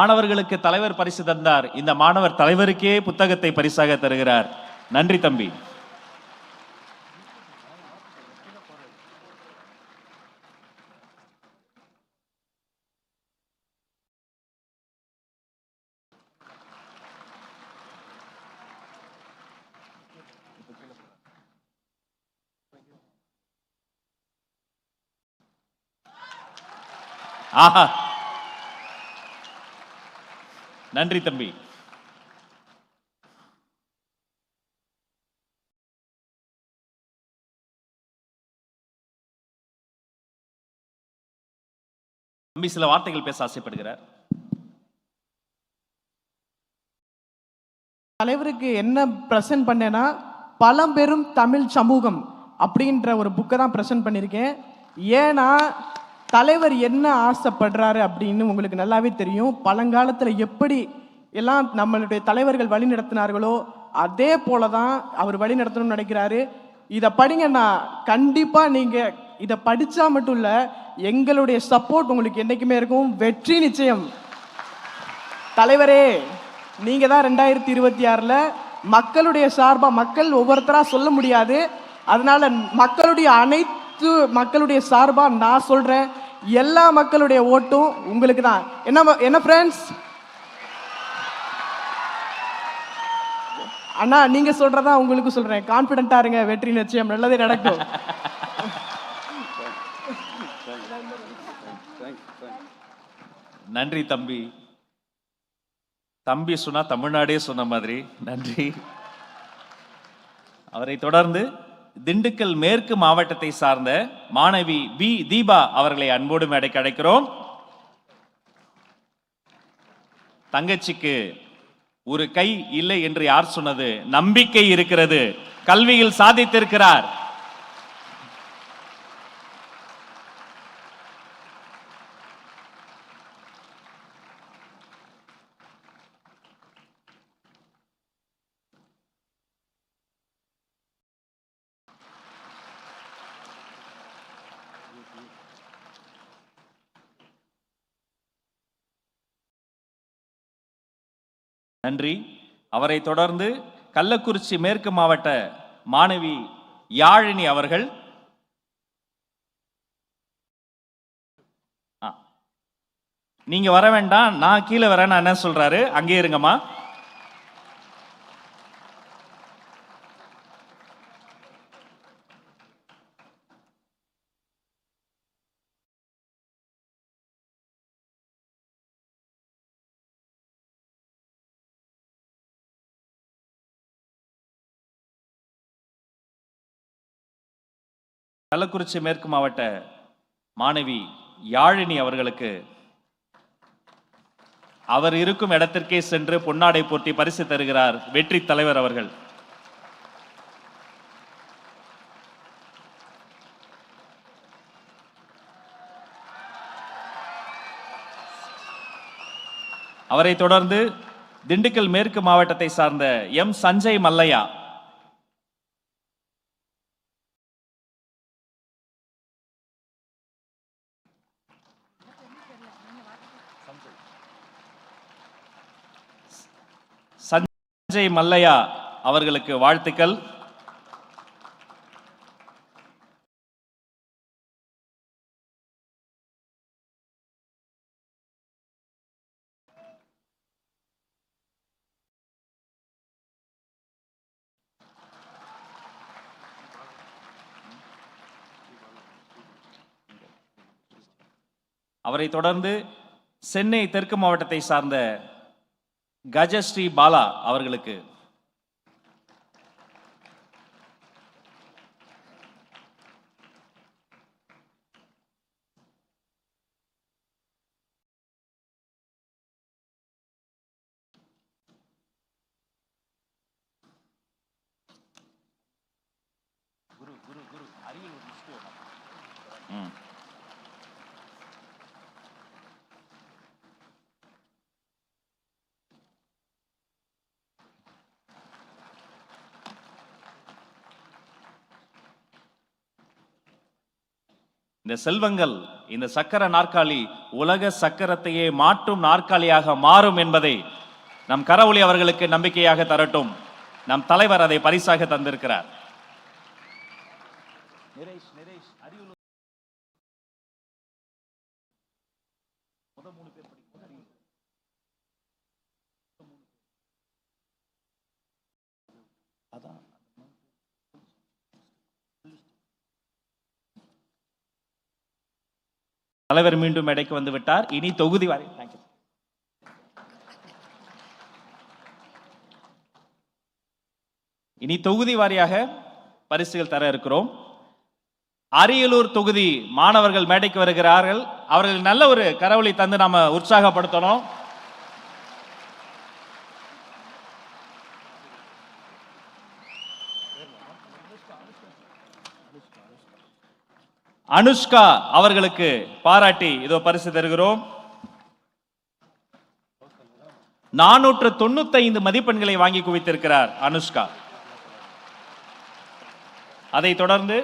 மாணவர்களுக்கு தலைவர் பரிசு தந்தார். இந்த மாணவர் தலைவருக்கே புத்தகத்தை பரிசாக தருகிறார். நன்றி தம்பி. ஆஹா. நன்றி தம்பி. தம்பி சில வார்த்தைகள் பேச ஆசைப்படுகிறார். தலைவருக்கு என்ன ப்ரெசென்ட் பண்ணேன்னா பழம்பெரும் தமிழ் சமூகம் அப்படின்ற ஒரு புக்கை தான் ப்ரெசென்ட் பண்ணியிருக்கேன். ஏன்னா தலைவர் என்ன ஆசைப்படுறாரு அப்படின்னு உங்களுக்கு நல்லாவே தெரியும். பழங்காலத்தில் எப்படி எல்லாம் நம்மளுடைய தலைவர்கள் வழி நடத்தினார்களோ அதே போல தான் அவர் வழி நடத்தணும்னு நினைக்கிறாரு. இதை படிங்கண்ணா கண்டிப்பாக நீங்கள் இதை படித்தா மட்டும் இல்லை எங்களுடைய சப்போர்ட் உங்களுக்கு என்றைக்குமே இருக்கும். வெற்றி நிச்சயம். தலைவரே நீங்கள் தான் ரெண்டாயிரத்தி இருபத்தி ஆறில் மக்களுடைய சார்பாக மக்கள் ஒவ்வொருத்தராக சொல்ல முடியாது. அதனால் மக்களுடைய அனைத்து மக்களுடைய சார்பாக நான் சொல்கிறேன் எல்லா மக்களுடைய ஓட்டும் உங்களுக்கு தான். என்ன என்ன ஃப்ரெண்ட்ஸ் அண்ணா நீங்க சொல்றதா உங்களுக்கு சொல்றேன். கான்பிடண்டா இருங்க வெற்றி நிச்சயம். நல்லதே நடக்கும். நன்றி தம்பி. தம்பி சொன்னா தமிழ்நாடே சொன்ன மாதிரி. நன்றி. அவரை தொடர்ந்து திண்டுக்கல் மேற்கு மாவட்டத்தை சார்ந்த மாணவி பி தீபா அவர்களை அன்போடு மேடைக்கு அழைக்கிறோம். தங்கச்சிக்கு ஒரு கை இல்லை என்று யார் சொன்னது? நம்பிக்கை இருக்கிறது. கல்வியில் சாதித்திருக்கிறார். நன்றி. அவரை தொடர்ந்து கள்ளக்குறிச்சி மேற்கு மாவட்ட மாணவி யாழினி அவர்கள். ஆ. நீங்க வர வேண்டாம். நான் கீழே வரேன். என்ன சொல்றாரு? அங்கே இருங்கம்மா. கள்ளக்குறிச்சி மேற்கு மாவட்ட மாணவி யாழினி அவர்களுக்கு அவர் இருக்கும் இடத்திற்கே சென்று பொன்னாடை போட்டி பரிசு தருகிறார் வெற்றி தலைவர் அவர்கள். அவரை தொடர்ந்து திண்டுக்கல் மேற்கு மாவட்டத்தை சார்ந்த எம் சஞ்சய் மல்லையா சஞ்சய் மல்லையா அவர்களுக்கு வாழ்த்துக்கள். அவரை தொடர்ந்து சென்னை தெற்கு மாவட்டத்தை சார்ந்த கஜஸ்ரீ பாலா அவர்களுக்கு இந்த செல்வங்கள் இந்த சக்கர நாற்காலி உலக சக்கரத்தையே மாற்றும் நாற்காலியாக மாறும் என்பதை நம் கரவொளி அவர்களுக்கு நம்பிக்கையாக தரட்டும். நம் தலைவர் அதை பரிசாக தந்திருக்கிறார். தலைவர் மீண்டும் மேடைக்கு வந்து விட்டார். இனி தொகுதி வரை தேங்க்யூ இனி தொகுதி வாரியாக பரிசுகள் தர இருக்கிறோம். அரியலூர் தொகுதி மாணவர்கள் மேடைக்கு வருகிறார்கள். அவர்கள் நல்ல ஒரு கரவொலி தந்து நாம உற்சாகப்படுத்தணும். அனுஷ்கா அவர்களுக்கு பாராட்டி இதோ பரிசு தருகிறோம். நானூற்று தொண்ணூத்தைந்து மதிப்பெண்களை வாங்கி குவித்திருக்கிறார் அனுஷ்கா. அதை தொடர்ந்து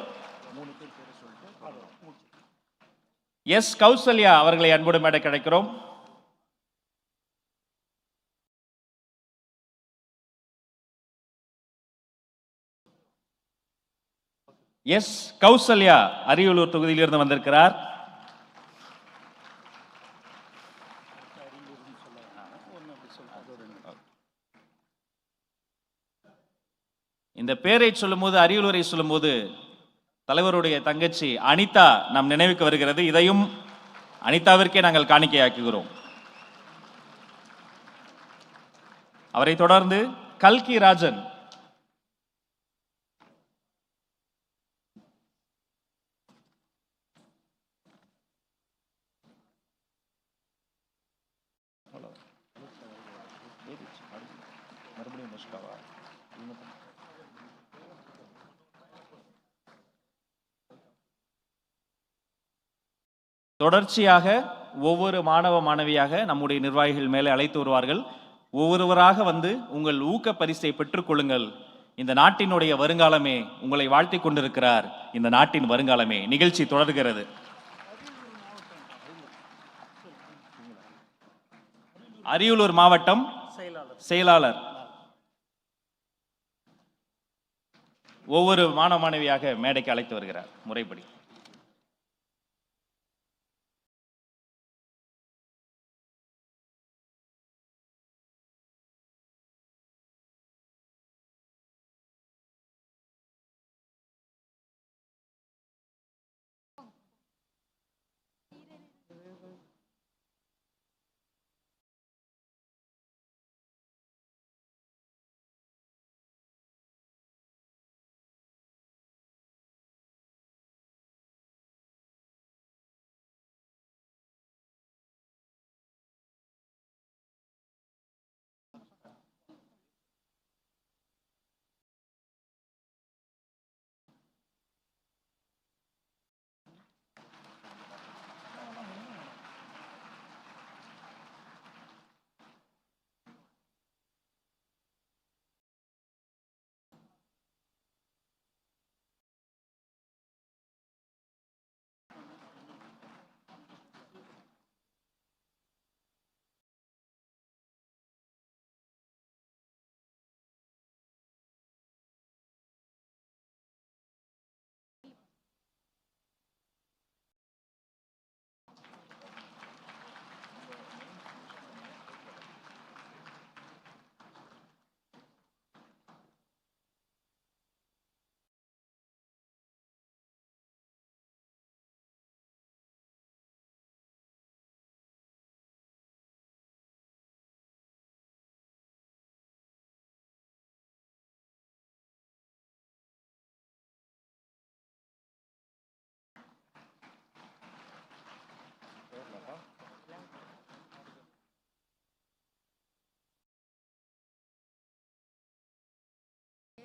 எஸ் கௌசல்யா அவர்களை அன்போடு மேடை கிடைக்கிறோம் எஸ் கௌசல்யா அரியலூர் தொகுதியிலிருந்து வந்திருக்கிறார். இந்த பேரை சொல்லும்போது அரியலூரை சொல்லும்போது தலைவருடைய தங்கச்சி அனிதா நம் நினைவுக்கு வருகிறது. இதையும் அனிதாவிற்கே நாங்கள் காணிக்கையாக்குகிறோம். அவரை தொடர்ந்து கல்கி ராஜன் தொடர்ச்சியாக ஒவ்வொரு மாணவ மாணவியாக நம்முடைய நிர்வாகிகள் மேலே அழைத்து வருவார்கள். ஒவ்வொருவராக வந்து உங்கள் ஊக்க பரிசை பெற்றுக்கொள்ளுங்கள் இந்த நாட்டினுடைய வருங்காலமே உங்களை வாழ்த்திக் கொண்டிருக்கிறார். இந்த நாட்டின் வருங்காலமே. நிகழ்ச்சி தொடர்கிறது. அரியலூர் மாவட்டம் செயலாளர். ஒவ்வொரு மாணவ மாணவியாக மேடைக்கு அழைத்து வருகிறார். முறைப்படி.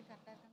கரெக்டாக இருக்கா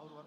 அவர் வர